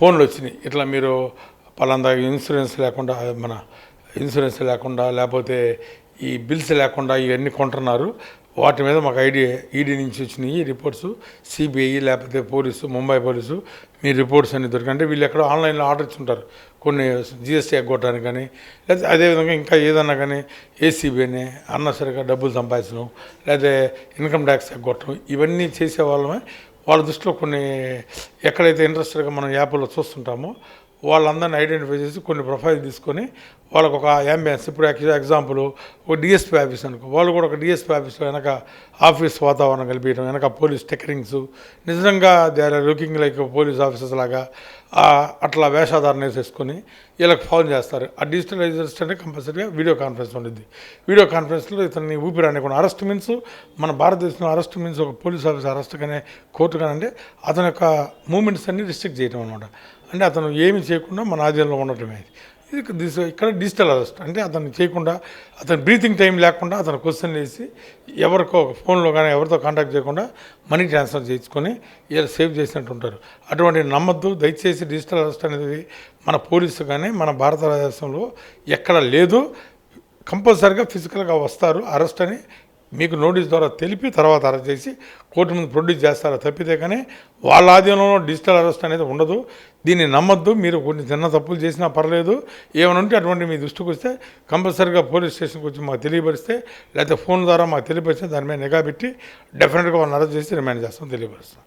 ఫోన్లు వచ్చినాయి. ఇట్లా మీరు పలాందా ఇన్సూరెన్స్ లేకుండా మన ఇన్సూరెన్స్ లేకుండా లేకపోతే ఈ బిల్స్ లేకుండా ఇవన్నీ కొంటున్నారు. వాటి మీద మాకు ఐడి ఈడీ నుంచి వచ్చినాయి రిపోర్ట్స్. సిబిఐ లేకపోతే పోలీసు ముంబై పోలీసు మీ రిపోర్ట్స్ అన్ని దొరికి అంటే వీళ్ళు ఎక్కడో ఆన్లైన్లో ఆర్డర్ ఇచ్చుంటారు. కొన్ని జిఎస్టీ ఎగ్గొట్టడానికి కానీ లేకపోతే అదేవిధంగా ఇంకా ఏదన్నా కానీ ఏసీబీని అన్నసరిగా డబ్బులు సంపాదించడం లేకపోతే ఇన్కమ్ ట్యాక్స్ ఎగ్గొట్టడం ఇవన్నీ చేసే వాళ్ళమే వాళ్ళ దృష్టిలో కొన్ని ఎక్కడైతే ఇంట్రెస్టెడ్గా మనం యాప్లో చూస్తుంటామో వాళ్ళందరిని ఐడెంటిఫై చేసి కొన్ని ప్రొఫైల్ తీసుకొని వాళ్ళకు ఒక అంబియన్స్ ఇప్పుడు ఎగ్జాంపుల్ ఒక డిఎస్పీ ఆఫీస్ అనుకో వాళ్ళు కూడా ఒక డిఎస్పీ ఆఫీస్లో వెనక ఆఫీస్ వాతావరణం కల్పించడం వెనక పోలీస్ టెక్కరింగ్స్ నిజంగా they are looking like police officers లాగా అట్లా వేషాధారణ వేసేసుకొని వీళ్ళకి ఫోన్ చేస్తారు. ఆ డిజిటలైజేషన్ అంటే కంపల్సరీగా వీడియో కాన్ఫరెన్స్ ఉండేది వీడియో కాన్ఫరెన్స్లో ఇతన్ని ఊపిరి అనుకున్న అరెస్ట్ మీన్స్ మన భారతదేశంలో అరెస్ట్ మీన్స్ ఒక పోలీస్ ఆఫీసర్ అరెస్ట్ కానీ కోర్టు కానీ అంటే అతని యొక్క మూమెంట్స్ అన్ని రిస్ట్రిక్ట్ చేయడం అనమాట అంటే అతను ఏమి చేయకుండా మన ఆధీనంలో ఉండటమే ఇది. దిస్ ఇక్కడ డిజిటల్ అరెస్ట్ అంటే అతను చేయకుండా అతను బ్రీతింగ్ టైం లేకుండా అతను క్వశ్చన్ వేసి ఎవరికో ఫోన్లో కానీ ఎవరితో కాంటాక్ట్ చేయకుండా మనీ ట్రాన్స్ఫర్ చేయించుకొని ఇలా సేవ్ చేసినట్టు ఉంటారు. అటువంటి నమ్మద్దు. దయచేసి డిజిటల్ అరెస్ట్ అనేది మన పోలీసు కానీ మన భారతదేశంలో ఎక్కడ లేదు. కంపల్సరీగా ఫిజికల్గా వస్తారు. అరెస్ట్ అని మీకు నోటీస్ ద్వారా తెలిపి తర్వాత అరెస్ట్ చేసి కోర్టు ముందు ప్రొడ్యూస్ చేస్తారా తప్పితే కానీ వాళ్ళ ఆధీనంలో డిజిటల్ అరెస్ట్ అనేది ఉండదు. దీన్ని నమ్మద్దు. మీరు కొన్ని చిన్న తప్పులు చేసినా పర్లేదు. ఏమైనా ఉంటే అటువంటి మీ దృష్టికి వస్తే కంపల్సరీగా పోలీస్ స్టేషన్కి వచ్చి మాకు తెలియపరిస్తే లేకపోతే ఫోన్ ద్వారా మాకు తెలియపరిస్తే దాని మీద నిఘా పెట్టి డెఫినెట్గా వాళ్ళని అరెస్ట్ చేసి రిమాండ్ చేస్తాం తెలియపరుస్తాం.